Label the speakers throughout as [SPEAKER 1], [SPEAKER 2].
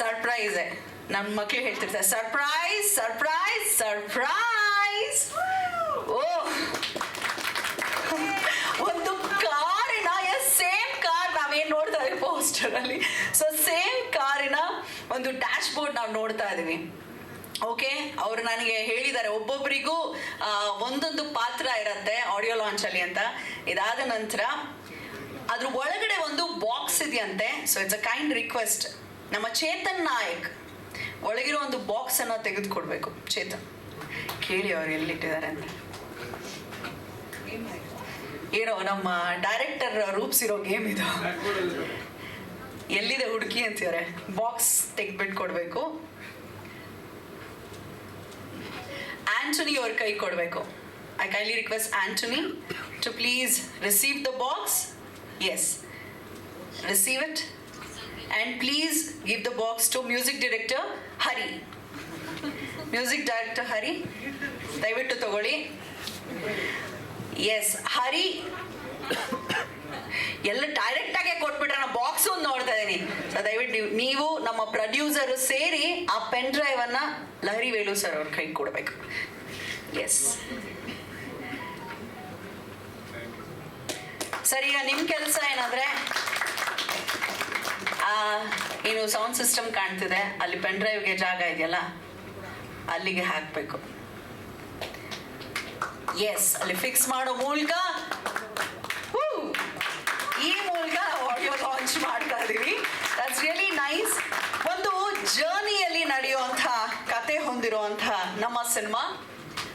[SPEAKER 1] Surprise. ನನ್ನ ಮಕ್ಳು ಹೇಳ್ತಿರ್ತಾರೆ, ಸರ್ಪ್ರೈಸ್ ಸರ್ಪ್ರೈಸ್ ಸರ್ಪ್ರೈಸ್. ಓ. ಒಂದು ಕಾರಿನ ಸೇಮ್ ಕಾರ್ ನಾವೇನು ನೋಡ್ತಾ ಇದೀವಿ ಪೋಸ್ಟರ್ ಅಲ್ಲಿ. ಸೊ ಸೇಮ್ ಕಾರಿನ ಒಂದು ಡ್ಯಾಶ್ ಬೋರ್ಡ್ ನಾವು ನೋಡ್ತಾ ಇದೀವಿ ಓಕೆ ಅವರು ನನಗೆ ಹೇಳಿದ್ದಾರೆ ಒಬ್ಬೊಬ್ಬರಿಗೂ ಒಂದೊಂದು ಪಾತ್ರ ಇರತ್ತೆ ಆಡಿಯೋ ಲಾಂಚ್ ಅಲ್ಲಿ ಅಂತ. ಇದಾದ ನಂತರ, ಅದ್ರ ಒಳಗಡೆ ಒಂದು ಬಾಕ್ಸ್ ಇದೆಯಂತೆ. So it's a kind request ನಮ್ಮ ಚೇತನ್ ನಾಯಕ್ ಒಳಗಿರೋ ಒಂದು ಬಾಕ್ಸ್ ಅನ್ನ ತೆಗೆದುಕೊಡ್ಬೇಕು. ಚೇತನ್, ಕೇಳಿ ಅವ್ರು ಎಲ್ಲಿಟ್ಟಿದ್ದಾರೆ ಅಂತ. ಏನೋ ನಮ್ಮ ಡೈರೆಕ್ಟರ್ ರೂಪಿಸಿರೋ ಗೇಮ್ ಇದು. ಎಲ್ಲಿದೆ ಹುಡುಕಿ ಅಂತಿದ್ದಾರೆ. ಬಾಕ್ಸ್ ತೆಗೆದ್ಬಿಟ್ಟು ಕೊಡಬೇಕು ಆಂಟನಿ ಅವ್ರ ಕೈ ಕೊಡಬೇಕು. I kindly request Antony to please receive the box yes receive it and please give the box to music director Hari music director Hari ದಯವಿಟ್ಟು ತಗೊಳ್ಳಿ. ಎಸ್ ಹರಿ ಎಲ್ಲ ಡೈರೆಕ್ಟ್ ಆಗಿ ಕೊಟ್ಬಿಟ್ರೆ ಬಾಕ್ಸ್ ಒಂದು ನೋಡ್ತಾ ಇದ್ದೀನಿ ದಯವಿಟ್ಟು ನೀವು ನಮ್ಮ ಪ್ರೊಡ್ಯೂಸರ್ ಸೇರಿ ಆ ಪೆನ್ ಡ್ರೈವ್ ಅನ್ನ ಲಹರಿ ವೇಲು ಸರ್ ಅವ್ರ ಕೈ ಕೊಡ್ಬೇಕು. ಎಸ್ ಸರ್, ಈಗ ನಿಮ್ ಕೆಲಸ ಏನಂದ್ರೆ? ಆ, ಏನು ಸೌಂಡ್ ಸಿಸ್ಟಮ್ ಕಾಣ್ತಿದೆ. ಅಲ್ಲಿ ಪೆನ್ ಡ್ರೈವ್ಗೆ ಜಾಗ ಇದೆಯಲ್ಲ ಅಲ್ಲಿಗೆ ಹಾಕ್ಬೇಕು. ಎಸ್ ಅಲ್ಲಿ ಫಿಕ್ಸ್ ಮಾಡೋ ಮೂಲಕ ಈ ಮೂಲಕ ಆಡಿಯೋ ಲಾಂಚ್ ಮಾಡ್ತಾ ಇದೀವಿ. ದಟ್ಸ್ ರಿಯಲಿ ನೈಸ್ ಒಂದು ಜರ್ನಿಯಲ್ಲಿ ನಡೆಯುವಂಥ ಕತೆ ಹೊಂದಿರುವಂಥ ನಮ್ಮ ಸಿನಿಮಾ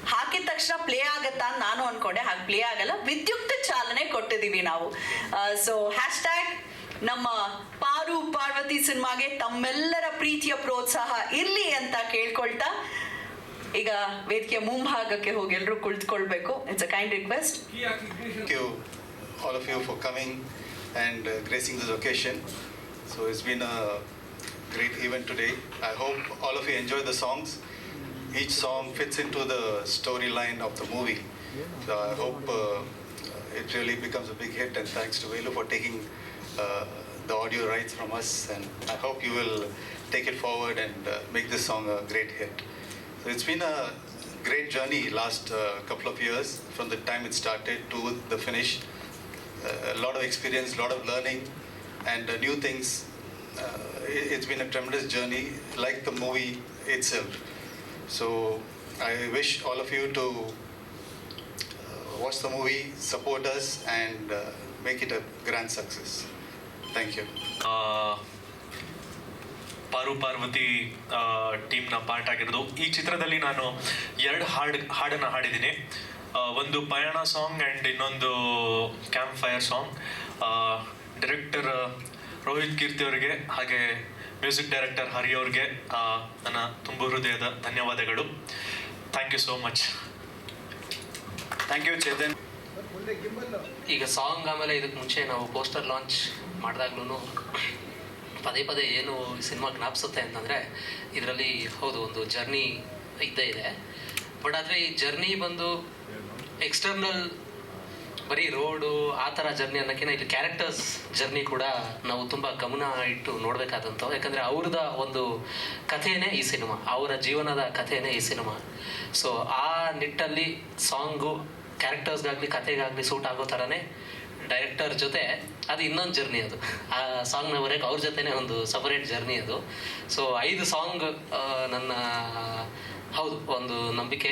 [SPEAKER 1] ಹಾಕಿದ ತಕ್ಷಣ ಪ್ಲೇ ಆಗತ್ತಾ ನಾನು ಅನ್ಕೊಂಡೆ. ಹಾಗೆ ಪ್ಲೇ ಆಗಲ್ಲ. ವಿದ್ಯುಕ್ತ ಚಾಲನೆ ಕೊಟ್ಟಿದ್ದೀವಿ ನಾವು. ಸೊ ಹ್ಯಾಶ್ ಟ್ಯಾಗ್ ನಮ್ಮ ಪಾರು ಪಾರ್ವತಿ ಸಿನಿಮಾಗೆ ತಮ್ಮೆಲ್ಲರ ಪ್ರೀತಿಯ ಪ್ರೋತ್ಸಾಹ ಇರ್ಲಿ ಅಂತ ಕೇಳ್ಕೊಳ್ತಾ ಈಗ ವೇದಿಕೆಯ ಮುಂಭಾಗಕ್ಕೆ ಹೋಗಿ ಎಲ್ಲರೂ ಕುಳಿತುಕೊಳ್ಬೇಕು it's a kind request
[SPEAKER 2] Thank you, all of you, for coming and uh, gracing this occasion. So it's been a great event today. I hope all of you enjoy the songs. Each song fits into the storyline of the movie. So I hope uh, it really becomes a big hit. And thanks to Velu for taking uh, the audio rights from us. And I hope you will take it forward and uh, make this song a great hit. So it's been a great journey last uh, couple of years from the time it started to the finish. A lot of experience, a lot of learning, and new things. It, it's been a tremendous journey, like the movie itself. So I wish all of you to watch the movie, support us, and uh, make it a grand success. Thank you
[SPEAKER 3] ಆ, ಪಾರು ಪಾರ್ವತಿ ಟೀಮ್ನ part ಆಗಿರೋದು ಈ ಚಿತ್ರದಲ್ಲಿ ನಾನು ಎರಡು ಹಾಡು ಹಾಡನ್ನು ಹಾಡಿದ್ದೀನಿ. ಒಂದು ಪಯಣ ಸಾಂಗ್ ಆ್ಯಂಡ್ ಇನ್ನೊಂದು camp fire song director Rohit Keerthi ಅವರಿಗೆ ಹಾಗೆ ಮ್ಯೂಸಿಕ್ ಡೈರೆಕ್ಟರ್ ಹರಿ ಅವ್ರಿಗೆ ನನ್ನ ತುಂಬ ಹೃದಯದ ಧನ್ಯವಾದಗಳು. Thank you so much
[SPEAKER 2] thank you Chetan.
[SPEAKER 4] ಈಗ ಸಾಂಗ್ ಆಮೇಲೆ ಇದಕ್ಕೆ ಮುಂಚೆ ನಾವು ಪೋಸ್ಟರ್ ಲಾಂಚ್ ಮಾಡಿದಾಗ್ಲೂ ಪದೇ ಪದೇ ಏನು ಸಿನಿಮಾ ಜ್ಞಾಪಿಸುತ್ತೆ ಅಂತಂದರೆ ಇದರಲ್ಲಿ ಹೌದು, ಒಂದು ಜರ್ನಿ ಇದ್ದೇ ಇದೆ. ಬಟ್ ಆದರೆ ಈ ಜರ್ನಿ ಬಂದು ಎಕ್ಸ್ಟರ್ನಲ್ ಬರೀ ರೋಡು ಆ ಥರ ಜರ್ನಿ ಅನ್ನೋಕ್ಕಿಂತ ಇಲ್ಲಿ ಕ್ಯಾರೆಕ್ಟರ್ಸ್ ಜರ್ನಿ ಕೂಡ ನಾವು ತುಂಬ ಗಮನ ಇಟ್ಟು ನೋಡಬೇಕಾದಂಥವು ಯಾಕಂದರೆ ಅವ್ರದ ಒಂದು ಕಥೆಯೇ ಈ ಸಿನಿಮಾ, ಅವರ ಜೀವನದ ಕಥೆಯೇ ಈ ಸಿನಿಮಾ. ಸೊ ಆ ನಿಟ್ಟಲ್ಲಿ ಸಾಂಗು ಕ್ಯಾರೆಕ್ಟರ್ಸ್ಗಾಗಲಿ ಕಥೆಗಾಗಲಿ ಸೂಟ್ ಆಗೋ ಥರನೇ ಡೈರೆಕ್ಟರ್ ಜೊತೆ ಅದು ಇನ್ನೊಂದು ಜರ್ನಿ ಅದು. ಆ ಸಾಂಗ್ನ ಬರೋಕ್ಕೆ ಅವ್ರ ಜೊತೆನೇ ಒಂದು ಸಪರೇಟ್ ಜರ್ನಿ ಅದು. ಸೊ ಐದು ಸಾಂಗ್ ನನ್ನ, ಹೌದು, ಒಂದು ನಂಬಿಕೆ.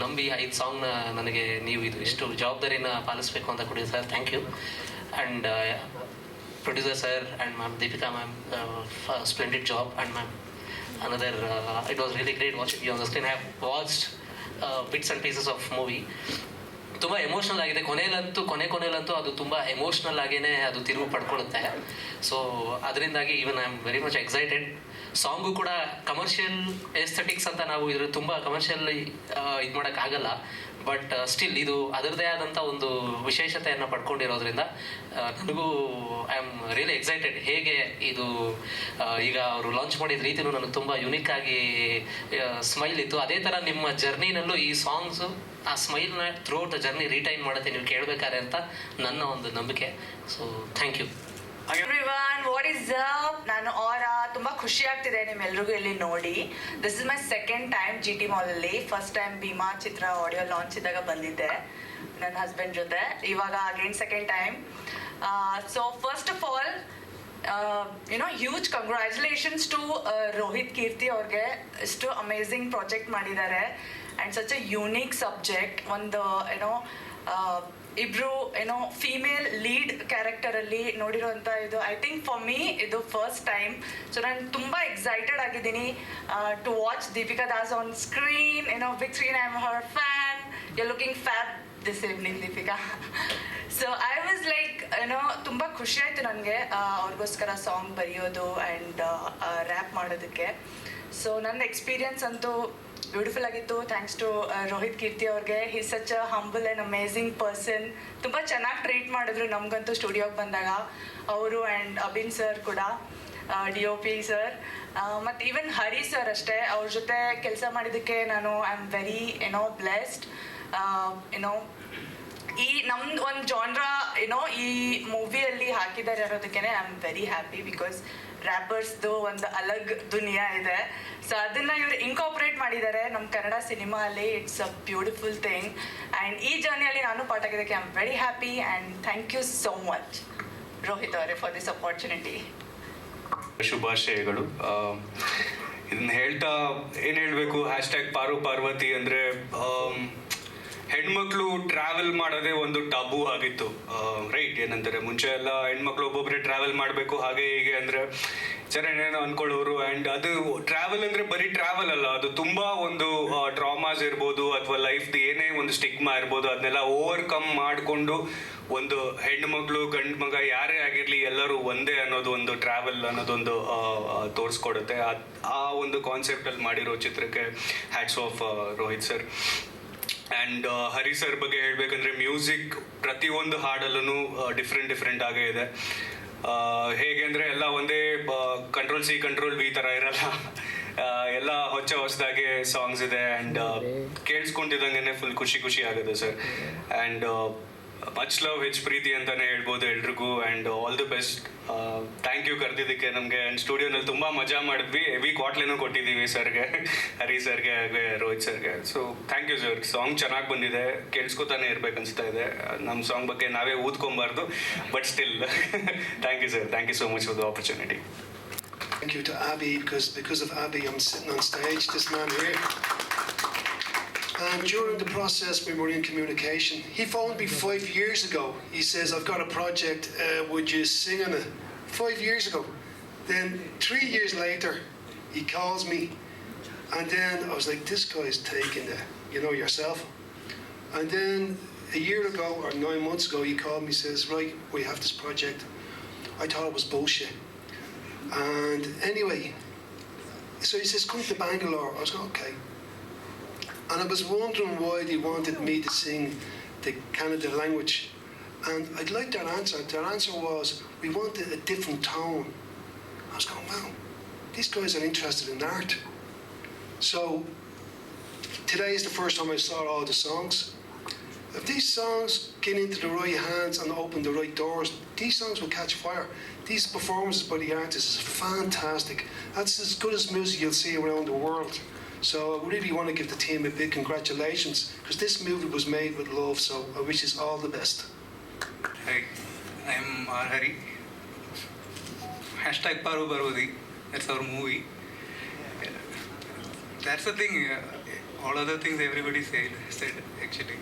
[SPEAKER 4] ನಂಬಿ ಐದು ಸಾಂಗ್ನ ನನಗೆ ನೀವು ಇದು ಇಷ್ಟು ಜವಾಬ್ದಾರಿನ ಪಾಲಿಸಬೇಕು ಅಂತ ಕೊಡಿ sir thank you and producer sir and ma'am Deepika ma'am splendid job and ma'am another it was really great watching you on the screen have watched bits and pieces of movie ತುಂಬ emotional ಆಗಿದೆ. ಕೊನೆಯಲ್ಲಂತೂ ಕೊನೆ ಕೊನೆಯಲ್ಲಂತೂ ಅದು ತುಂಬ emotional ಆಗೇನೆ ಅದು ತಿರುವು ಪಡ್ಕೊಳ್ಳುತ್ತೆ. So ಅದರಿಂದಾಗಿ even I am very much excited song ಕೂಡ ಕಮರ್ಷಿಯಲ್ ಎಸ್ಥೆಟಿಕ್ಸ್ ಅಂತ ನಾವು ಇದ್ರ ತುಂಬ ಕಮರ್ಷಿಯಲ್ ಇದು ಮಾಡೋಕ್ಕಾಗಲ್ಲ ಬಟ್ ಸ್ಟಿಲ್ ಇದು ಅದರದೇ ಆದಂಥ ಒಂದು ವಿಶೇಷತೆಯನ್ನು ಪಡ್ಕೊಂಡಿರೋದ್ರಿಂದ ನನಗೂ ಐ ಆಮ್ ರಿಯಲಿ ಎಕ್ಸೈಟೆಡ್ ಹೇಗೆ ಇದು ಈಗ ಅವರು ಲಾಂಚ್ ಮಾಡಿದ ರೀತಿನೂ ನನಗೆ ತುಂಬ ಯುನಿಕ್ ಆಗಿ ಸ್ಮೈಲ್ ಇತ್ತು. ಅದೇ ಥರ ನಿಮ್ಮ ಜರ್ನಿನಲ್ಲೂ ಈ ಸಾಂಗ್ಸು ಆ ಸ್ಮೈಲ್ನ ಥ್ರೂ ದ ಜರ್ನಿ ರಿಟೈನ್ ಮಾಡುತ್ತೆ, ನೀವು ಕೇಳಬೇಕಾದ್ರೆ ಅಂತ ನನ್ನ ಒಂದು ನಂಬಿಕೆ. So thank
[SPEAKER 1] you everyone what up ನಾನು ಅವರ
[SPEAKER 5] ತುಂಬ ಖುಷಿ ಆಗ್ತಿದೆ ನಿಮ್ಮೆಲ್ರಿಗೂ ಇಲ್ಲಿ ನೋಡಿ. This is my second time G T ಮಾಲಲ್ಲಿ first time Bheema ಚಿತ್ರ ಆಡಿಯೋ ಲಾಂಚ್ ಇದ್ದಾಗ ಬಂದಿದ್ದೆ, ನನ್ನ ಹಸ್ಬೆಂಡ್ ಜೊತೆ. ಇವಾಗ again second time so first of all you know huge congratulations to Rohit Keerthi ಅವ್ರಿಗೆ. ಇಷ್ಟು ಅಮೇಝಿಂಗ್ ಪ್ರಾಜೆಕ್ಟ್ ಮಾಡಿದ್ದಾರೆ. And such a unique subject ಒಂದು ಏನೋ ಇಬ್ರು ಏನೋ ಫೀಮೇಲ್ ಲೀಡ್ ಕ್ಯಾರೆಕ್ಟರಲ್ಲಿ ನೋಡಿರುವಂಥ ಇದು. ಐ ಥಿಂಕ್ ಫಾರ್ ಮೀ ಇದು ಫಸ್ಟ್ ಟೈಮ್ ಸೊ ನಾನು ತುಂಬ ಎಕ್ಸೈಟೆಡ್ ಆಗಿದ್ದೀನಿ to watch Deepika Das on screen ಏನೋ big screen I am her fan you looking fab this evening Deepika so I was like ಏನೋ ತುಂಬ ಖುಷಿ ಆಯಿತು ನನಗೆ ಅವ್ರಿಗೋಸ್ಕರ ಸಾಂಗ್ ಬರೆಯೋದು ಆ್ಯಂಡ್ ರ್ಯಾಪ್ ಮಾಡೋದಕ್ಕೆ. ಸೊ ನನ್ನ ಎಕ್ಸ್ಪೀರಿಯನ್ಸ್ ಅಂತೂ ಬ್ಯೂಟಿಫುಲ್ ಆಗಿತ್ತು. ಥ್ಯಾಂಕ್ಸ್ ಟು ರೋಹಿತ್ ಕೀರ್ತಿ ಅವ್ರಿಗೆ. He such a humble and amazing person ತುಂಬ ಚೆನ್ನಾಗಿ ಟ್ರೀಟ್ ಮಾಡಿದ್ರು ನಮಗಂತೂ ಸ್ಟುಡಿಯೋಗೆ ಬಂದಾಗ. ಅವರು ಆ್ಯಂಡ್ ಅಬಿನ್ ಸರ್ ಕೂಡ ಡಿ ಒ ಪಿ ಸರ್ ಮತ್ತು ಈವನ್ ಹರಿ ಸರ್ ಅಷ್ಟೇ, ಅವ್ರ ಜೊತೆ ಕೆಲಸ ಮಾಡಿದ್ದಕ್ಕೆ ನಾನು ಐ ಆಮ್ ವೆರಿ ಏನೋ ಬ್ಲೆಸ್ಡ್ ಏನೋ ಈ ನಮ್ದು ಒಂದು ಜಾನ್ರಾ ಏನೋ ಈ ಮೂವಿಯಲ್ಲಿ ಹಾಕಿದ್ದಾರೆ ಅನ್ನೋದಕ್ಕೆ I am very happy because ರ್ಯಾಪರ್ಸ್ದು ಒಂದು ಅಲಗ್ ದುನಿಯಾ ಇದೆ. ಸೊ ಅದನ್ನ ಇವ್ರು ಇನ್ಕಾಪ್ರೇಟ್ ಮಾಡಿದ್ದಾರೆ. ನಮ್ಮ ಕನ್ನಡ ಸಿನಿಮಾ ಅಲ್ಲಿ it's a beautiful thing and ಈ ಜರ್ನಿಯಲ್ಲಿ ನಾನು ಪಾಠ ಆಗಿದ್ದಕ್ಕೆ I am very happy and thank you so much Rohit ಅವರೇ ಫಾರ್ ದಿಸ್ ಅಪಾರ್ಚುನಿಟಿ
[SPEAKER 6] ಶುಭಾಶಯಗಳು. ಇದನ್ನ ಹೇಳ್ತಾ ಏನು ಹೇಳಬೇಕು? ಹ್ಯಾಶ್ ಟ್ಯಾಗ್ ಪಾರು ಪಾರ್ವತಿ ಅಂದರೆ ಹೆಣ್ಮಕ್ಳು ಟ್ರಾವೆಲ್ ಮಾಡೋದೇ ಒಂದು ಟಬು ಆಗಿತ್ತು. ರೈಟ್ ಏನಂತಾರೆ ಮುಂಚೆ ಎಲ್ಲ ಹೆಣ್ಮಕ್ಳು ಒಬ್ಬೊಬ್ಬರೇ ಟ್ರಾವೆಲ್ ಮಾಡಬೇಕು, ಹಾಗೆ ಹೀಗೆ ಅಂದರೆ ಏನೇನೋ ಅನ್ಕೊಳ್ಳೋರು ಆ್ಯಂಡ್ ಅದು ಟ್ರಾವೆಲ್ ಅಂದರೆ ಬರೀ ಟ್ರಾವೆಲ್ ಅಲ್ಲ, ಅದು ತುಂಬ ಒಂದು ಡ್ರಾಮಾಸ್ ಇರ್ಬೋದು ಅಥವಾ ಲೈಫ್ದು ಏನೇ ಒಂದು ಸ್ಟಿಗ್ಮಾ ಇರ್ಬೋದು, ಅದನ್ನೆಲ್ಲ ಓವರ್ಕಮ್ ಮಾಡಿಕೊಂಡು ಒಂದು ಹೆಣ್ಣು ಮಗಳು ಗಂಡು ಮಗ ಯಾರೇ ಆಗಿರಲಿ ಎಲ್ಲರೂ ಒಂದೇ ಅನ್ನೋದು ಒಂದು ಟ್ರಾವೆಲ್ ಅನ್ನೋದೊಂದು ತೋರಿಸ್ಕೊಡುತ್ತೆ. ಆ ಒಂದು ಕಾನ್ಸೆಪ್ಟಲ್ಲಿ ಮಾಡಿರೋ ಚಿತ್ರಕ್ಕೆ hats off Rohit sir and Hari sir ಬಗ್ಗೆ ಹೇಳಬೇಕಂದ್ರೆ ಮ್ಯೂಸಿಕ್ ಪ್ರತಿಯೊಂದು ಹಾಡಲ್ಲೂ ಡಿಫ್ರೆಂಟ್ ಡಿಫ್ರೆಂಟ್ ಆಗೇ ಇದೆ. ಆ, ಹೇಗೆ ಅಂದರೆ ಎಲ್ಲ ಒಂದೇ ಕಂಟ್ರೋಲ್ ಸಿ ಕಂಟ್ರೋಲ್ ಬಿ ಥರ ಇರಲ್ಲ. ಆ, ಎಲ್ಲ ಹೊಚ್ಚ ಹೊಸದಾಗೆ ಸಾಂಗ್ಸ್ ಇದೆ. ಆ್ಯಂಡ್ ಕೇಳಿಸ್ಕೊಂತಿದ್ದಂಗೆ ಫುಲ್ ಖುಷಿ ಖುಷಿ ಆಗುತ್ತೆ ಸರ್ ಆ್ಯಂಡ್ ಮಚ್ ಲವ್ ಹೆಚ್ ಪ್ರೀತಿ ಅಂತಾನೆ ಹೇಳ್ಬೋದು ಎಲ್ರಿಗೂ and all the best thank you ಕರೆದಿದ್ದಕ್ಕೆ ನಮಗೆ. ಆ್ಯಂಡ್ ಸ್ಟುಡಿಯೋನಲ್ಲಿ ತುಂಬ ಮಜಾ ಮಾಡಿದ್ವಿ. ಹೆವಿ ಕ್ವಾಟ್ಲೇನೂ ಕೊಟ್ಟಿದ್ದೀವಿ ಸರ್ಗೆ, ಹರಿ ಸರ್ಗೆ ಹಾಗೆ ರೋಹಿತ್ ಸರ್ಗೆ. So thank you sir song ಚೆನ್ನಾಗಿ ಬಂದಿದೆ. ಕೇಳಿಸ್ಕೊತಾನೆ ಇರ್ಬೇಕು ಅನಿಸ್ತಾ ಇದೆ. ನಮ್ಮ ಸಾಂಗ್ ಬಗ್ಗೆ ನಾವೇ ಊದ್ಕೊಬಾರ್ದು. But still thank you sir thank you so much for the opportunity
[SPEAKER 7] Thank you to Abby, because because of Abby, I'm sitting on stage. This man here. And during the process, we were in communication. He phoned me five years ago. He says, "I've got a project. Uh, would you sing on it?" Five years ago. Then three years later, he calls me, and then I was like, "This guy's taking the, you know, yourself." And then a year ago or nine months ago, he called me. Says, "Right, we have this project." I thought it was bullshit. And anyway, so he says, come to Bangalore. I was like, okay. And I was wondering why they wanted me to sing the Canada language. And I'd like their answer. Their answer was, we wanted a different tone. I was going, wow, these guys are interested in art. So today is the first time I saw all the songs. If these songs get into the right hands and open the right doors, these songs will catch fire. These performances by the artists is fantastic. That's as good as music you'll see around the world. So I really want to give the team a big congratulations because this movie was made with love. So I wish us all the best.
[SPEAKER 8] Hi, I'm R. Hari. Hashtag Paru Parvati. That's our movie. That's the thing. uh, All other things everybody said, said actually.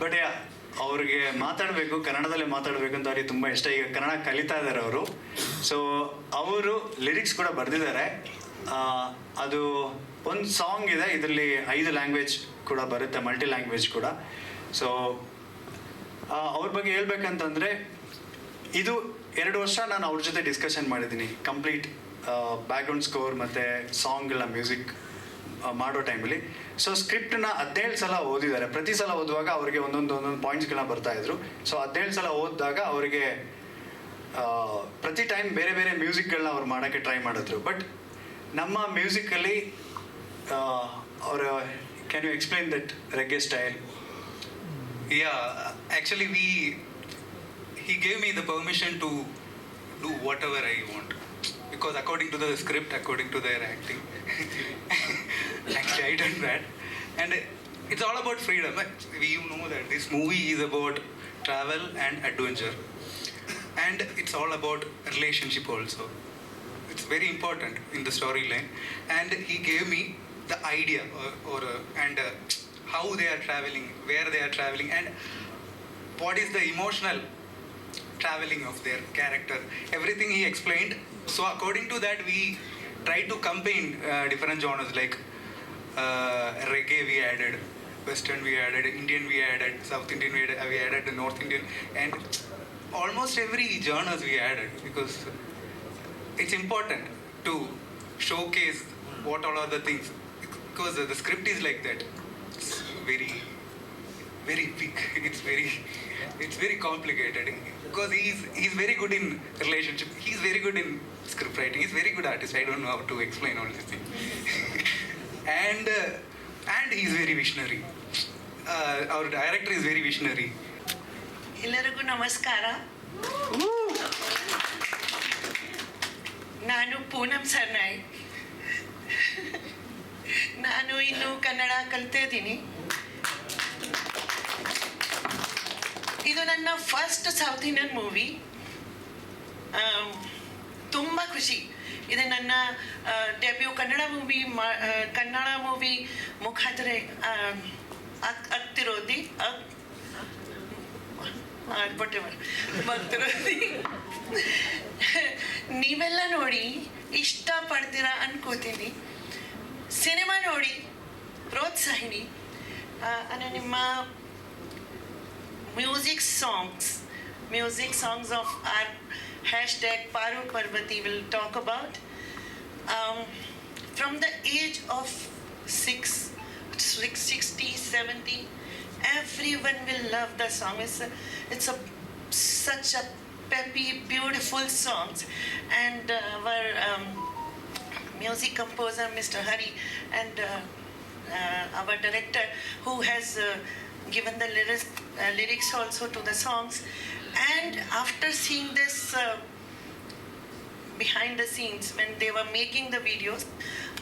[SPEAKER 9] but yeah ಅವ್ರಿಗೆ ಮಾತಾಡಬೇಕು ಕನ್ನಡದಲ್ಲಿ ಮಾತಾಡಬೇಕು ಅಂತ ಅವ್ರಿಗೆ ತುಂಬ ಇಷ್ಟ ಈಗ ಕನ್ನಡ ಕಲಿತಾ ಇದ್ದಾರೆ ಅವರು ಸೊ ಅವರು ಲಿರಿಕ್ಸ್ ಕೂಡ ಬರೆದಿದ್ದಾರೆ ಅದು ಒಂದು ಸಾಂಗ್ ಇದೆ, ಇದರಲ್ಲಿ ಐದು ಲ್ಯಾಂಗ್ವೇಜ್ ಕೂಡ ಬರುತ್ತೆ ಮಲ್ಟಿ ಲ್ಯಾಂಗ್ವೇಜ್ ಕೂಡ ಸೊ ಅವ್ರ ಬಗ್ಗೆ ಹೇಳ್ಬೇಕಂತಂದರೆ, ಇದು ಎರಡು ವರ್ಷ ನಾನು ಅವ್ರ ಜೊತೆ ಡಿಸ್ಕಷನ್ ಮಾಡಿದ್ದೀನಿ. ಕಂಪ್ಲೀಟ್ ಬ್ಯಾಕ್ಗ್ರೌಂಡ್ ಸ್ಕೋರ್ ಮತ್ತು ಎಲ್ಲ ಮ್ಯೂಸಿಕ್ ಮಾಡೋ ಟೈಮಲ್ಲಿ ಸೊ ಸ್ಕ್ರಿಪ್ಟನ್ನ ಹದಿನೇಳು ಸಲ ಓದಿದ್ದಾರೆ. ಪ್ರತಿ ಸಲ ಓದುವಾಗ ಅವರಿಗೆ ಒಂದೊಂದು ಒಂದೊಂದು ಪಾಯಿಂಟ್ಸ್ಗಳನ್ನ ಬರ್ತಾ ಇದ್ರು. ಸೊ ಹದಿನೇಳು ಸಲ ಓದಿದಾಗ ಅವರಿಗೆ ಪ್ರತಿ ಟೈಮ್ ಬೇರೆ ಬೇರೆ ಮ್ಯೂಸಿಕ್ಗಳನ್ನ ಅವ್ರು ಮಾಡೋಕ್ಕೆ ಟ್ರೈ ಮಾಡಿದ್ರು. ಬಟ್ ನಮ್ಮ ಮ್ಯೂಸಿಕಲ್ಲಿ ಅವರ can you explain that reggae style
[SPEAKER 8] Yeah, actually, we he gave me the permission to do whatever I want. Because according to the script, according to their acting, actually I done that. And it's all about freedom. We know that this movie is about travel and adventure. And it's all about relationship also. Very important in the storyline. And he gave me the idea or, or uh, and uh, how they are traveling, where they are traveling, and what is the emotional traveling of their character. Everything he explained. So according to that, we try to combine uh, different genres like uh, reggae we added, Western we added, Indian we added, South Indian we added, we added the North Indian, and almost every genres we added because it's important to showcase what all are the things because the script is like that. It's very very big. It's very, it's very complicated because he's he's very good in relationship. He's very good in script writing. He's very good artist. I don't know how to explain all these things. and uh, and he's very visionary. Uh, our director is very visionary.
[SPEAKER 10] ಎಲ್ಲರಿಗೂ ನಮಸ್ಕಾರ ನಾನು ಪೂನಂ ಸರ್ನಾಯ್. ನಾನು ಇನ್ನು ಕನ್ನಡ ಕಲಿತಾ ಇದ್ದೀನಿ. ಇದು ನನ್ನ first south Indian movie ತುಂಬ ಖುಷಿ. ಇದು ನನ್ನ debut Kannada movie Kannada movie ಮುಖಾಂತರ ಆಗ್ತಿರೋದು whatever. ಬರ್ತಿರೋದು ನೀವೆಲ್ಲ ನೋಡಿ ಇಷ್ಟಪಡ್ತೀರಾ ಅನ್ಕೋತೀನಿ ಸಿನಿಮಾ ನೋಡಿ ಪ್ರೋತ್ಸಾಹಿನಿ ಆ, ಅನ್ನ ನಿಮ್ಮ music songs music songs of our hashtag Paaru Parvathi will talk about from the age of six, six, 60, 70, everyone will love the song. It's, a, it's a, such a peppy, beautiful songs. And uh, our um, music composer, Mr. Hari, and uh, uh, our director, who has uh, given the lyrics, uh, lyrics also to the songs. And after seeing this behind the scenes when they were making the videos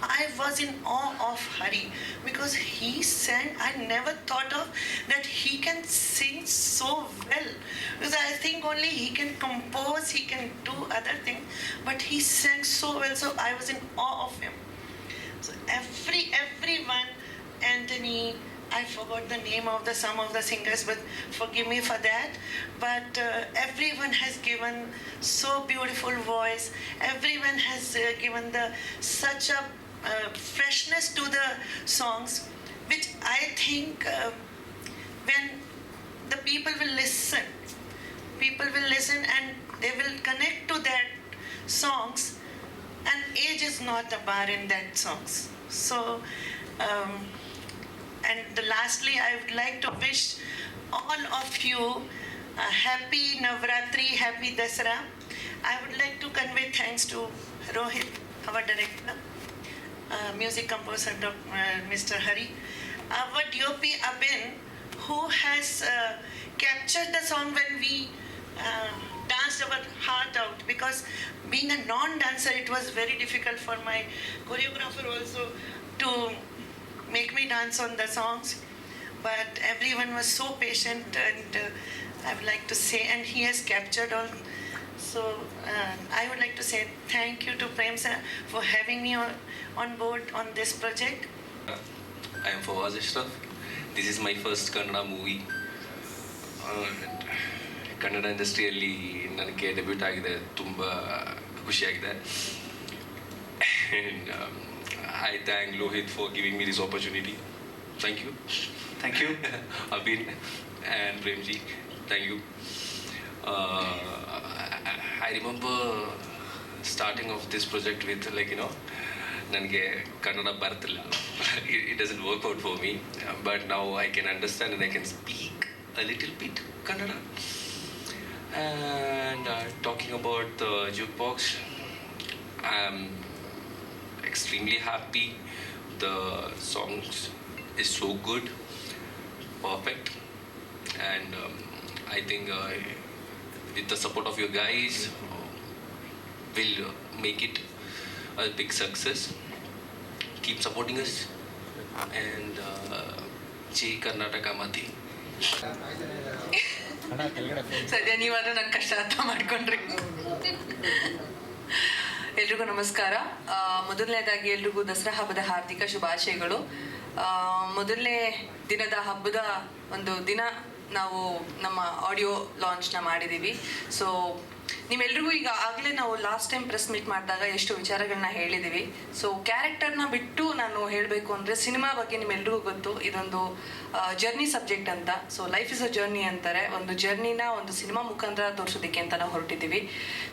[SPEAKER 10] i was in awe of hari because he sang i never thought of that he can sing so well because i think only he can compose he can do other things but he sang so well so i was in awe of him so every everyone anthony I forgot the name of the some of the singers, but forgive me for that. But uh, everyone has given so beautiful voice. Everyone has uh, given the such a uh, freshness to the songs, which I think uh, when the people will listen, people will listen and they will connect to that songs, and age is not a bar in that songs. So. Um, and the, lastly, I would like to wish all of you a happy Navratri, happy Dasara. I would like to convey thanks to Rohit, our director, music composer, Doc- uh, Mr. Hari, our DOP Abin, who has uh, captured the song when we uh, danced our heart out because being a non-dancer, it was very difficult for my choreographer also to make me dance on the songs. But everyone was so patient, and uh, I would like to say, and he has captured all. So uh, I would like to say thank you to Prem sir for having me on, on board on this project.
[SPEAKER 11] I am Fawaz Ashraf. This is my first Kannada movie Kannada ಇಂಡಸ್ಟ್ರಿಯಲ್ಲಿ ನನಗೆ debut ಆಗಿದೆ ತುಂಬ ಖುಷಿಯಾಗಿದೆ and I thank Lohith for giving me this opportunity thank you
[SPEAKER 9] thank you
[SPEAKER 11] Abin and Premji thank you I remember starting of this project with like you know ನನಗೆ ಕನ್ನಡ ಬರ್ತಿಲ್ಲ it doesn't work out for me but ನಾವು I can understand and I can speak a little bit Kannada and talking about the jukebox I am extremely happy. The songs is so good, perfect, and um, I think uh, with the support of you guys, will make it a big success. Keep supporting us and uh, Jai Karnataka Mati.
[SPEAKER 5] ಸದ್ಯ ನೀವಾದ್ರೂ ನನ್ನ ಕಷ್ಟ ಅರ್ಥ ಮಾಡ್ಕೊಂಡ್ರಿ ಎಲ್ರಿಗೂ ನಮಸ್ಕಾರ ಮೊದಲನೇದಾಗಿ ಎಲ್ರಿಗೂ ದಸರಾ ಹಬ್ಬದ ಹಾರ್ದಿಕ ಶುಭಾಶಯಗಳು ಮೊದಲನೇ ದಿನದ ಹಬ್ಬದ ಒಂದು ದಿನ ನಾವು ನಮ್ಮ ಆಡಿಯೋ ಲಾಂಚ್ನ ಮಾಡಿದ್ದೀವಿ ಸೊ ನಿಮ್ಮೆಲ್ರಿಗೂ ಈಗ ಆಗಲೇ ನಾವು ಲಾಸ್ಟ್ ಟೈಮ್ ಪ್ರೆಸ್ ಮೀಟ್ ಮಾಡಿದಾಗ ಎಷ್ಟು ವಿಚಾರಗಳನ್ನ ಹೇಳಿದ್ದೀವಿ ಸೊ ಕ್ಯಾರೆಕ್ಟರ್ನ ಬಿಟ್ಟು ನಾನು ಹೇಳಬೇಕು ಅಂದರೆ ಸಿನಿಮಾ ಬಗ್ಗೆ ನಿಮ್ಮೆಲ್ರಿಗೂ ಗೊತ್ತು. ಇದೊಂದು ಜರ್ನಿ ಸಬ್ಜೆಕ್ಟ್ ಅಂತ. So life is a journey ಅಂತಾರೆ. ಒಂದು ಜರ್ನಿನ ಒಂದು ಸಿನಿಮಾ ಮುಖಾಂತರ ತೋರಿಸೋದಕ್ಕೆ ಅಂತ ನಾವು ಹೊರಟಿದ್ದೀವಿ.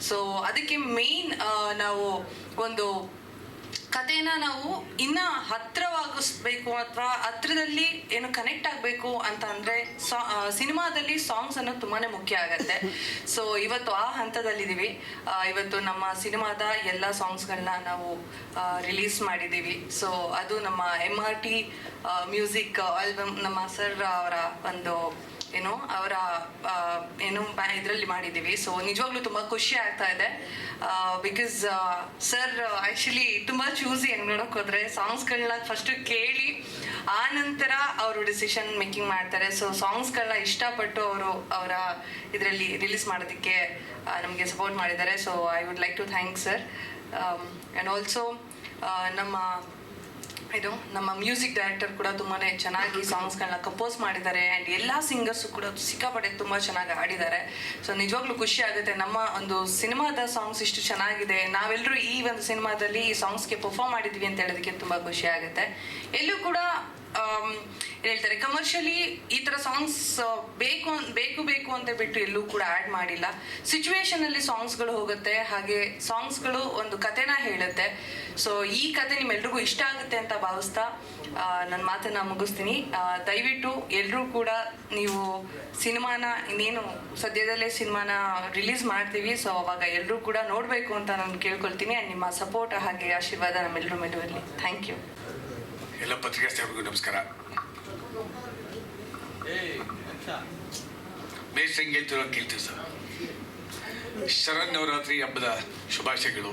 [SPEAKER 5] ಸೊ ಅದಕ್ಕೆ ಮೇನ್ ನಾವು ಒಂದು ಕಥೆನ ನಾವು ಇನ್ನ ಹತ್ರವಾಗಿಸ್ಬೇಕು ಅಥವಾ ಹತ್ರದಲ್ಲಿ ಏನು ಕನೆಕ್ಟ್ ಆಗಬೇಕು ಅಂತ ಅಂದ್ರೆ ಸಿನಿಮಾದಲ್ಲಿ ಸಾಂಗ್ಸ್ ಅನ್ನೋದು ತುಂಬಾನೇ ಮುಖ್ಯ ಆಗತ್ತೆ. ಸೊ ಇವತ್ತು ಆ ಹಂತದಲ್ಲಿದ್ದೀವಿ. ಇವತ್ತು ನಮ್ಮ ಸಿನಿಮಾದ ಎಲ್ಲ ಸಾಂಗ್ಸ್ಗಳನ್ನ ನಾವು ರಿಲೀಸ್ ಮಾಡಿದ್ದೀವಿ. ಸೊ ಅದು ನಮ್ಮ M R T music album ನಮ್ಮ ಸರ್ ಅವರ ಒಂದು ಏನು ಅವರ ಏನು ಇದರಲ್ಲಿ ಮಾಡಿದ್ದೀವಿ. ಸೊ ನಿಜವಾಗ್ಲೂ ತುಂಬ ಖುಷಿ ಆಗ್ತಾ ಇದೆ. ಬಿಕಾಸ್ ಸರ್ ಆ್ಯಕ್ಚುಲಿ ತುಂಬ ಚೂಸಿ ಹೆಂಗೆ ನೋಡೋಕೆ ಹೋದ್ರೆ ಸಾಂಗ್ಸ್ಗಳನ್ನ ಫಸ್ಟು ಕೇಳಿ, ಆ ನಂತರ ಅವರು ಡಿಸಿಷನ್ ಮೇಕಿಂಗ್ ಮಾಡ್ತಾರೆ. ಸೊ ಸಾಂಗ್ಸ್ಗಳನ್ನ ಇಷ್ಟಪಟ್ಟು ಅವರು ಅವರ ಇದರಲ್ಲಿ ರಿಲೀಸ್ ಮಾಡೋದಕ್ಕೆ ನಮಗೆ ಸಪೋರ್ಟ್ ಮಾಡಿದ್ದಾರೆ. So I would like to thanks sir and also ನಮ್ಮ ಇದು ನಮ್ಮ ಮ್ಯೂಸಿಕ್ ಡೈರೆಕ್ಟರ್ ಕೂಡ ತುಂಬಾ ಚೆನ್ನಾಗಿ ಸಾಂಗ್ಸ್ಗಳನ್ನ ಕಂಪೋಸ್ ಮಾಡಿದ್ದಾರೆ ಆ್ಯಂಡ್ ಎಲ್ಲ ಸಿಂಗರ್ಸ್ ಕೂಡ ಸಿಕ್ಕಾಪಟ್ಟೆ ತುಂಬ ಚೆನ್ನಾಗಿ ಹಾಡಿದ್ದಾರೆ. ಸೊ ನಿಜವಾಗ್ಲೂ ಖುಷಿ ಆಗುತ್ತೆ. ನಮ್ಮ ಒಂದು ಸಿನಿಮಾದ ಸಾಂಗ್ಸ್ ಇಷ್ಟು ಚೆನ್ನಾಗಿದೆ. ನಾವೆಲ್ಲರೂ ಈ ಒಂದು ಸಿನಿಮಾದಲ್ಲಿ ಈ ಸಾಂಗ್ಸ್ಗೆ ಪರ್ಫಾರ್ಮ್ ಮಾಡಿದ್ವಿ ಅಂತ ಹೇಳೋದಕ್ಕೆ ತುಂಬ ಖುಷಿ ಆಗುತ್ತೆ. ಎಲ್ಲೂ ಕೂಡ ಹೇಳ್ತಾರೆ ಕಮರ್ಷಿಯಲಿ ಈ ಥರ ಸಾಂಗ್ಸ್ ಬೇಕು ಬೇಕು ಬೇಕು ಅಂತ ಬಿಟ್ಟು ಎಲ್ಲೂ ಕೂಡ ಆ್ಯಡ್ ಮಾಡಿಲ್ಲ. ಸಿಚುವೇಶನ್ ಅಲ್ಲಿ ಸಾಂಗ್ಸ್ಗಳು ಹೋಗುತ್ತೆ, ಹಾಗೆ ಸಾಂಗ್ಸ್ಗಳು ಒಂದು ಕತೆನ ಹೇಳುತ್ತೆ. ಸೊ ಈ ಕತೆ ನಿಮ್ಮೆಲ್ರಿಗೂ ಇಷ್ಟ ಆಗುತ್ತೆ ಅಂತ ಭಾವಿಸ್ತಾ ನನ್ನ ಮಾತನ್ನ ಮುಗಿಸ್ತೀನಿ. ದಯವಿಟ್ಟು ಎಲ್ಲರೂ ಕೂಡ ನೀವು ಸಿನಿಮಾನ, ಇನ್ನೇನು ಸದ್ಯದಲ್ಲೇ ಸಿನಿಮಾನ ರಿಲೀಸ್ ಮಾಡ್ತೀವಿ. ಸೊ ಅವಾಗ ಎಲ್ಲರೂ ಕೂಡ ನೋಡಬೇಕು ಅಂತ ನಾನು ಕೇಳ್ಕೊಳ್ತೀನಿ. ಆ್ಯಂಡ್ ನಿಮ್ಮ ಸಪೋರ್ಟ್ ಹಾಗೆ ಆಶೀರ್ವಾದ ನಮ್ಮೆಲ್ಲರೂ ಮೇಲೂ ಇರಲಿ. ಥ್ಯಾಂಕ್ ಯು
[SPEAKER 12] ಎಲ್ಲ ಪತ್ರಿಕಾ ಸ್ನೇಹಿತರಿಗೂ ನಮಸ್ಕಾರ. ಬೇಸ್ ಹೆಂಗೆ ಸರ್. ಶರನ್ನವರಾತ್ರಿ ಹಬ್ಬದ ಶುಭಾಶಯಗಳು.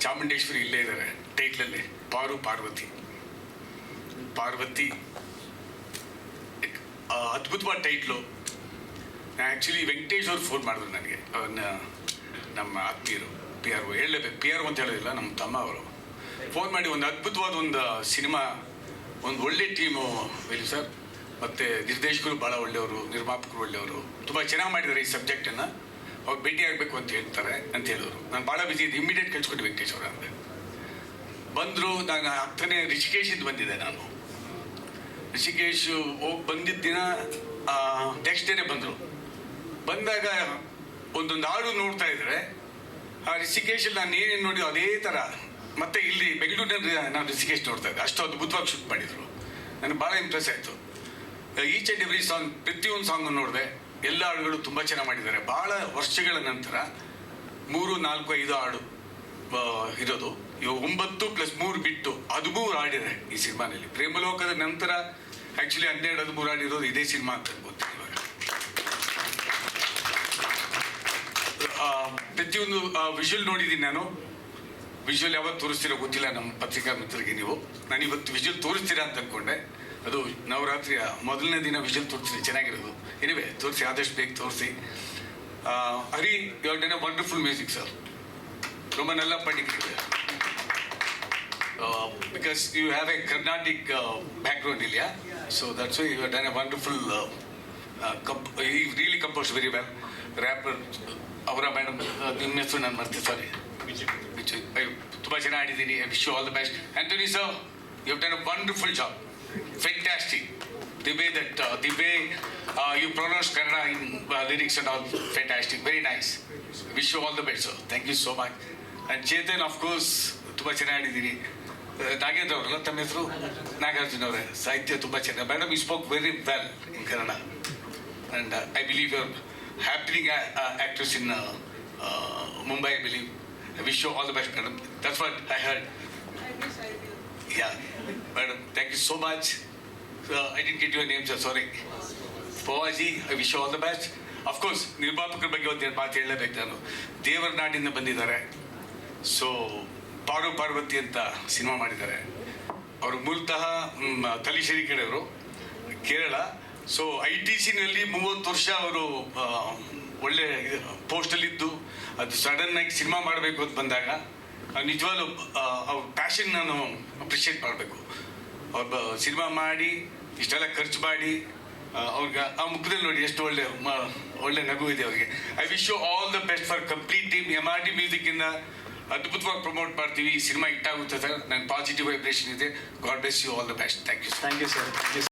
[SPEAKER 12] ಚಾಮುಂಡೇಶ್ವರಿ ಇಲ್ಲೇ ಇದ್ದಾರೆ, ಟೈಟ್ಲಲ್ಲಿ, ಪಾರು ಪಾರ್ವತಿ. ಪಾರ್ವತಿ ಅದ್ಭುತವಾದ ಟೈಟ್ಲು. ಆ್ಯಕ್ಚುಲಿ ವೆಂಕಟೇಶ್ ಅವ್ರು ಫೋನ್ ಮಾಡಿದ್ರು ನನಗೆ ಅವನ್ನ ನಮ್ಮ ಆತ್ಮೀಯರು, ಪಿ ಆರ್ ಹೇಳಲೇಬೇಕು, ಪಿ ಆರ್ ಅಂತ ಹೇಳೋದಿಲ್ಲ, ನಮ್ಮ ತಮ್ಮ ಅವರು. ಫೋನ್ ಮಾಡಿ ಒಂದು ಅದ್ಭುತವಾದ ಒಂದು ಸಿನಿಮಾ, ಒಂದು ಒಳ್ಳೆ ಟೀಮು ಇಲ್ಲಿ ಸರ್ ಮತ್ತು ನಿರ್ದೇಶಕರು ಭಾಳ ಒಳ್ಳೆಯವರು, ನಿರ್ಮಾಪಕರು ಒಳ್ಳೆಯವರು. ತುಂಬ ಚೆನ್ನಾಗಿ ಮಾಡಿದ್ದಾರೆ ಈ ಸಬ್ಜೆಕ್ಟನ್ನು ಅವ್ರು ಭೇಟಿ ಆಗಬೇಕು ಅಂತ ಹೇಳ್ತಾರೆ, ಅಂತ ಹೇಳಿದ್ರು ನಾನು ಭಾಳ ಬಿಸಿ ಇದ್ದೆ ಇಮಿಡಿಯೇಟ್ ಕಳ್ಸ್ಕೊಟ್ಟು ವೆಂಕಟೇಶ್ ಅವರ ಅಂದೆ ಬಂದರು, ನಾನು ಹತ್ತನೇ ರಿಷಿಕೇಶಿಂದ ಬಂದಿದ್ದೆ ನಾನು. ರಿಷಿಕೇಶ್ ಹೋಗಿ ಬಂದಿದ್ದ ದಿನ ನೆಕ್ಸ್ಟ್ ಡೇನೆ ಬಂದರು. ಬಂದಾಗ ಒಂದೊಂದು ಹಾಡು ನೋಡ್ತಾ ಇದ್ರೆ ಆ ರಿಷಿಕೇಶಲ್ಲಿ ನಾನು ಏನೇನು ನೋಡಿ ಅದೇ ಥರ ಮತ್ತೆ ಇಲ್ಲಿ ಬೆಂಗಳೂರಿನಲ್ಲಿ ನಾನು ರಿಷಿಕೇಶ್ ನೋಡ್ತಾ ಇದ್ದೆ. ಅಷ್ಟು ಅದ್ಭುತವಾಗಿ ಶೂಟ್ ಮಾಡಿದ್ರು. ನನಗೆ ಭಾಳ ಇಂಪ್ರೆಸ್ ಆಯಿತು. ಈಚ್ ಆ್ಯಂಡ್ ಎವ್ರಿ ಸಾಂಗ್, ಪ್ರತಿಯೊಂದು ಸಾಂಗ್ ನೋಡಿದೆ. ಎಲ್ಲ ಹಾಡುಗಳು ತುಂಬ ಚೆನ್ನಾಗಿ ಮಾಡಿದ್ದಾರೆ. ಭಾಳ ವರ್ಷಗಳ ನಂತರ ಮೂರು, ನಾಲ್ಕು, ಐದು ಹಾಡು ಇರೋದು. ಇವಾಗ ಒಂಬತ್ತು ಪ್ಲಸ್ ಮೂರು ಬಿಟ್ಟು ಹದಿಮೂರು ಹಾಡಿದೆ ಈ ಸಿನಿಮಾನಲ್ಲಿ ಪ್ರೇಮಲೋಕದ ನಂತರ ಆ್ಯಕ್ಚುಲಿ ಹನ್ನೆರಡು, ಹದಿಮೂರು ಹಾಡಿರೋದು ಇದೇ ಸಿನಿಮಾ ಅಂತ ಗೊತ್ತಿಲ್ಲ ಇವಾಗ. ಪ್ರತಿಯೊಂದು ವಿಜುವಲ್ ನೋಡಿದ್ದೀನಿ ನಾನು. ವಿಜುವಲ್ ಯಾವತ್ತು ತೋರಿಸ್ತೀರೋ ಗೊತ್ತಿಲ್ಲ ನಮ್ಮ ಪತ್ರಿಕಾ ಮಿತ್ರರಿಗೆ ನೀವು ನಾನು ಇವತ್ತು ವಿಜುವಲ್ ತೋರಿಸ್ತೀರಾ ಅಂತ ಅನ್ಕೊಂಡೆ ಅದು ನವರಾತ್ರಿಯ ಮೊದಲನೇ ದಿನ ವಿಜುವಲ್ ತೋರಿಸ್ತೀನಿ ಚೆನ್ನಾಗಿರೋದು ಎನಿವೆ ತೋರಿಸಿ ಆದಷ್ಟು ಬೇಗ ತೋರಿಸಿ Hari you done a wonderful music sir ரொம்ப நல்லா பண்ணிக்கிறீங்க because you have a Carnatic background ಇಲ್ಲ so that's you done a wonderful ಈ really compose very well rapper ಅವರ ಮೇಡಮ್ ನಿಮ್ಮ ಹೆಸರು ನಾನು ಮರ್ತೆ ಸಾರಿ ವಿಜಯ್ ತುಂಬ ಚೆನ್ನಾಗಿ ಆಡಿದ್ದೀನಿ I wish you all the best Antony sir you done a wonderful job fantastic the way that the way you pronounce Kannada in lyrics and all fantastic very nice wish you all the best sir thank you so much and Chetan of course ತುಂಬ ಚೆನ್ನಾಗಿ ಆಡಿದ್ದೀರಿ ನಾಗೇಂದ್ರ ಅವರಲ್ಲ ತಮ್ಮ ಹೆಸರು ನಾಗಾರ್ಜುನ ಅವರೇ ಸಾಹಿತ್ಯ ತುಂಬ ಚೆನ್ನಾಗಿ madam you spoke very well in Kannada and I believe your happening actress in Mumbai I believe I wish you all the best madam that's what I heard yeah madam thank you so much I didn't get your name sir sorry Pawaji, I wish you all the best. Of course ನಿರ್ಮಾಪಕರ ಬಗ್ಗೆ ಒಂದು ಮಾತು ಹೇಳಲೇಬೇಕು ನಾನು. ದೇವರ ನಾಡಿಂದ ಬಂದಿದ್ದಾರೆ. So ಪಾರು ಪಾರ್ವತಿ ಅಂತ ಸಿನಿಮಾ ಮಾಡಿದ್ದಾರೆ. ಅವರು ಮೂಲತಃ ತಲೀಶೇರಿ ಕಡೆಯವರು ಕೇರಳ. ಸೊ ಐ ಟಿ ಸಿನಲ್ಲಿ ಮೂವತ್ತು ವರ್ಷ ಅವರು ಒಳ್ಳೆ ಪೋಸ್ಟಲ್ಲಿದ್ದು ಅದು ಆಗಿ ಸಿನಿಮಾ ಮಾಡಬೇಕು ಅಂತ ಬಂದಾಗ ನಿಜವಾಗ್ಲು ಅವ್ರ ಪ್ಯಾಷನ್ ನಾನು ಅಪ್ರಿಷಿಯೇಟ್ ಮಾಡಬೇಕು. ಅವ್ರು ಸಿನಿಮಾ ಮಾಡಿ, ಇಷ್ಟೆಲ್ಲ ಖರ್ಚು ಮಾಡಿ ಅವ್ರಿಗೆ, ಆ ಮುಖದಲ್ಲಿ ನೋಡಿ ಎಷ್ಟು ಒಳ್ಳೆ ಒಳ್ಳೆ ನಗು ಇದೆ ಅವರಿಗೆ. I wish you all the best for complete team M R T ಮ್ಯೂಸಿಕ್ಕಿಂದ ಅದ್ಭುತವಾಗಿ ಪ್ರಮೋಟ್ ಮಾಡ್ತೀವಿ. ಈ ಸಿನಿಮಾ ಹಿಟ್ ಆಗುತ್ತೆ ಸರ್ ನನ್ನ ಪಾಸಿಟಿವ್ ವೈಬ್ರೇಷನ್ ಇದೆ. God bless you all the best
[SPEAKER 9] thank you thank you sir